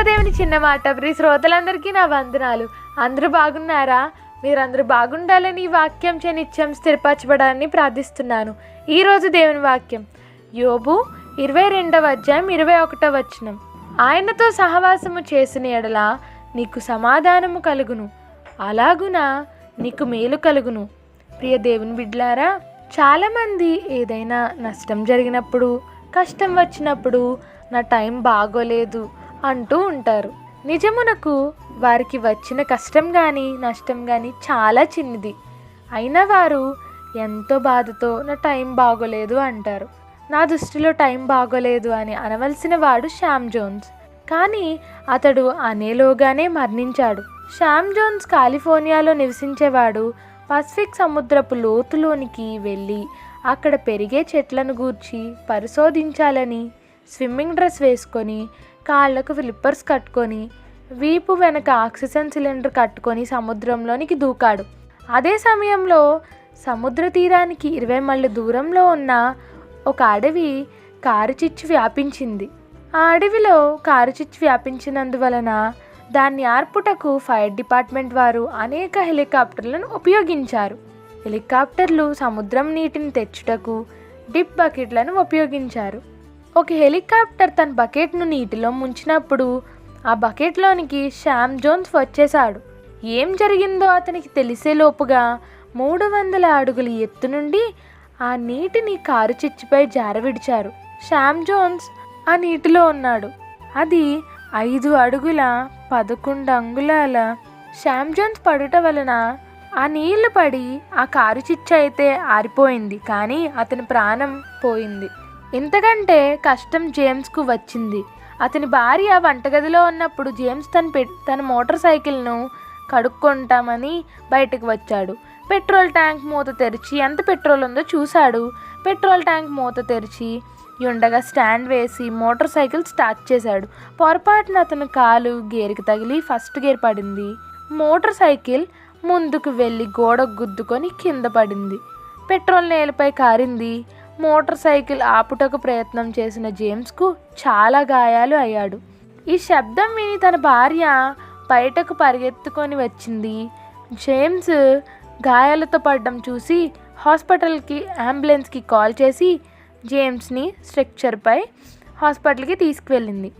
నీతో చిన్న మాట. ప్రి శ్రోతలందరికీ నా వందనాలు. అందరూ బాగున్నారా? మీరందరూ బాగుండాలని ఈ వాక్యం చే నిత్యం స్థిరపరచబడాలని ప్రార్థిస్తున్నాను. ఈరోజు దేవుని వాక్యం. యోబు ఇరవై రెండవ అధ్యాయం ఇరవై ఒకటవ వచనం. ఆయనతో సహవాసము చేసిన ఎడల నీకు సమాధానము కలుగును. అలాగున నీకు మేలు కలుగును. ప్రియ దేవుని బిడ్లారా చాలామంది ఏదైనా నష్టం జరిగినప్పుడు కష్టం వచ్చినప్పుడు నా టైం బాగోలేదు. అంటూ ఉంటారు. నిజమునకు వారికి వచ్చిన కష్టం కానీ నష్టం కానీ చాలా చిన్నది. అయినా వారు ఎంతో బాధతో నా టైం బాగోలేదు అంటారు. నా దృష్టిలో టైం బాగోలేదు అని అనవలసిన వాడు శ్యామ్ జోన్స్. కానీ అతడు అనేలోగానే మరణించాడు. శ్యామ్ జోన్స్ కాలిఫోర్నియాలో నివసించేవాడు పసిఫిక్ సముద్రపు లోతులోనికి వెళ్ళి అక్కడ పెరిగే చెట్లను గూర్చి పరిశోధించాలని స్విమ్మింగ్ డ్రెస్ వేసుకొని కాళ్ళకు ఫ్లిప్పర్స్ కట్టుకొని వీపు వెనక ఆక్సిజన్ సిలిండర్ కట్టుకొని సముద్రంలోనికి దూకాడు. అదే సమయంలో సముద్ర తీరానికి ఇరవై మైళ్ళ దూరంలో ఉన్న ఒక అడవి కారుచిచ్చు వ్యాపించింది. ఆ అడవిలో కారుచిచ్చు వ్యాపించినందువలన దాన్ని ఆర్పుటకు ఫైర్ డిపార్ట్మెంట్ వారు అనేక హెలికాప్టర్లను ఉపయోగించారు. హెలికాప్టర్లు సముద్రం నీటిని తెచ్చుటకు డిప్ బకెట్లను ఉపయోగించారు. ఒక హెలికాప్టర్ తన బకెట్ను నీటిలో ముంచినప్పుడు ఆ బకెట్లోనికి శ్యామ్ జోన్స్ వచ్చేశాడు. ఏం జరిగిందో అతనికి తెలిసేలోపుగా మూడు వందల అడుగుల ఎత్తు నుండి ఆ నీటిని కారు చిచ్చుపై జారవిడిచారు శ్యామ్ జోన్స్ ఆ నీటిలో ఉన్నాడు. అది ఐదు అడుగుల పదకొండు అంగుళాల శ్యామ్ జోన్స్ పడుట వలన ఆ నీళ్ళు పడి ఆ కారు చిచ్చు అయితే ఆరిపోయింది. కానీ అతని ప్రాణం పోయింది. ఇంతకంటే కష్టం జేమ్స్కు వచ్చింది. అతని భార్య వంటగదిలో ఉన్నప్పుడు జేమ్స్ తన పె తన మోటార్ సైకిల్ను కడుక్కుంటామని బయటకు వచ్చాడు. పెట్రోల్ ట్యాంక్ మూత తెరిచి ఎంత పెట్రోల్ ఉందో చూశాడు. పెట్రోల్ ట్యాంక్ మూత తెరిచి ఉండగా స్టాండ్ వేసి మోటార్ సైకిల్ స్టార్ట్ చేశాడు. పొరపాటున అతను కాలు గేర్కి తగిలి ఫస్ట్ గేర్ పడింది. మోటార్ సైకిల్ ముందుకు వెళ్ళి గోడ గుద్దుకొని కింద పడింది. పెట్రోల్ నేలపై కారింది. మోటార్ సైకిల్ ఆపుటకు ప్రయత్నం చేసిన జేమ్స్కు చాలా గాయాలు అయ్యాడు. ఈ శబ్దం విని తన భార్య బయటకు పరిగెత్తుకొని వచ్చింది. జేమ్స్ గాయాలతో పడడం చూసి హాస్పిటల్కి అంబులెన్స్కి కాల్ చేసి జేమ్స్ని స్ట్రక్చర్పై హాస్పిటల్కి తీసుకువెళ్ళింది.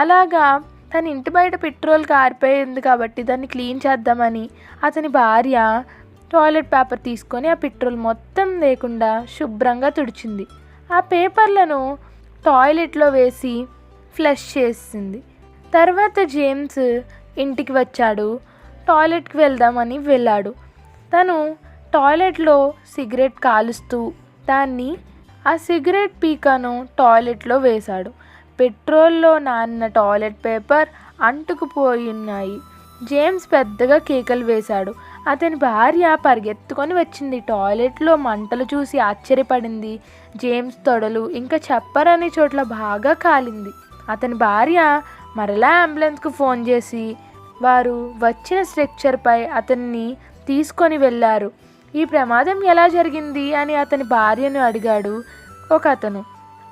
అలాగా తన ఇంటి బయట పెట్రోల్ కారిపోయింది కాబట్టి దాన్ని క్లీన్ చేద్దామని అతని భార్య టాయిలెట్ పేపర్ తీసుకొని ఆ పెట్రోల్ మొత్తం లేకుండా శుభ్రంగా తుడిచింది. ఆ పేపర్లను టాయిలెట్లో వేసి ఫ్లష్ చేసింది. తర్వాత జేమ్స్ ఇంటికి వచ్చాడు. టాయిలెట్కి వెళ్దామని వెళ్ళాడు. తను టాయిలెట్లో సిగరెట్ కాలుస్తూ దాన్ని ఆ సిగరెట్ పీకను టాయిలెట్లో వేశాడు. పెట్రోల్లో నానిన టాయిలెట్ పేపర్ అంటుకుపోయి ఉన్నాయి. జేమ్స్ పెద్దగా కేకలు వేశాడు. అతని భార్య పరిగెత్తుకొని వచ్చింది. టాయిలెట్లో మంటలు చూసి ఆశ్చర్యపడింది. జేమ్స్ తొడలు ఇంకా చెప్పరని చోట్ల బాగా కాలింది. అతని భార్య మరలా అంబులెన్స్కు ఫోన్ చేసి వారు వచ్చిన స్ట్రక్చర్పై అతన్ని తీసుకొని వెళ్ళారు. ఈ ప్రమాదం ఎలా జరిగింది? అని అతని భార్యను అడిగాడు ఒక అతను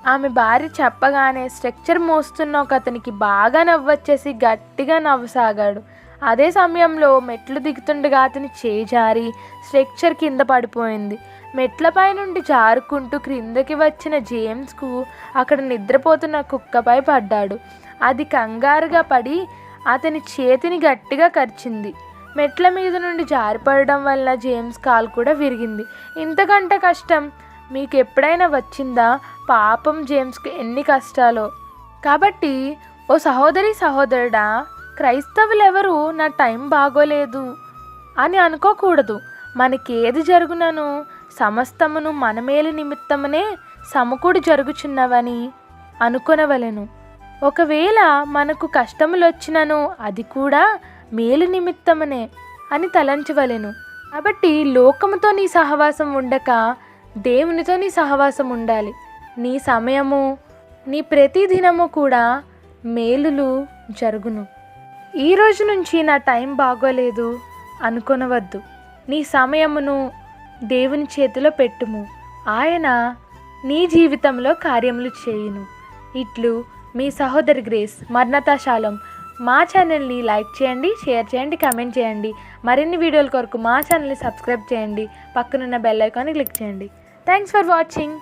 ఆమె భార్య చెప్పగానే స్ట్రక్చర్ మోస్తున్న ఒక అతనికి బాగా నవ్వొచ్చేసి గట్టిగా నవ్వసాగాడు. అదే సమయంలో మెట్లు దిగుతుండగా అతని చేయి జారి స్ట్రక్చర్ కింద పడిపోయింది. మెట్లపై నుండి జారుకుంటూ క్రిందకి వచ్చిన జేమ్స్కు అక్కడ నిద్రపోతున్న కుక్కపై పడ్డాడు. అది కంగారుగా పడి అతని చేతిని గట్టిగా కరిచింది. మెట్ల మీద నుండి జారిపడడం వల్ల జేమ్స్ కాలు కూడా విరిగింది. ఇంతకంటే కష్టం. మీకు ఎప్పుడైనా వచ్చిందా? పాపం జేమ్స్కి ఎన్ని కష్టాలో. కాబట్టి ఓ సహోదరి సహోదరుడా క్రైస్తవులెవరు నా టైం బాగోలేదు అని అనుకోకూడదు. మనకేది జరుగునను సమస్తమును మనమేలు నిమిత్తమనే సమకూడి జరుగుచున్నవని అనుకొనవలెను. ఒకవేళ మనకు కష్టములు వచ్చినను అది కూడా మేలు నిమిత్తమనే అని తలంచవలెను. కాబట్టి లోకముతో నీ సహవాసం ఉండక దేవునితో నీ సహవాసం ఉండాలి. నీ సమయము నీ ప్రతి దినము కూడా మేలులు జరుగును. ఈ రోజు నుంచి నా టైం బాగోలేదు. అనుకొనవద్దు. నీ సమయమును దేవుని చేతిలో పెట్టుము. ఆయన నీ జీవితంలో కార్యములు చేయును. ఇట్లు మీ సహోదరి గ్రేస్ మర్ణతాశాలం మా ఛానల్ని లైక్ చేయండి షేర్ చేయండి కమెంట్ చేయండి. మరిన్ని వీడియోల కొరకు మా ఛానల్ని సబ్స్క్రైబ్ చేయండి. పక్కనున్న బెల్ ఐకాన్ని క్లిక్ చేయండి. Thanks for watching.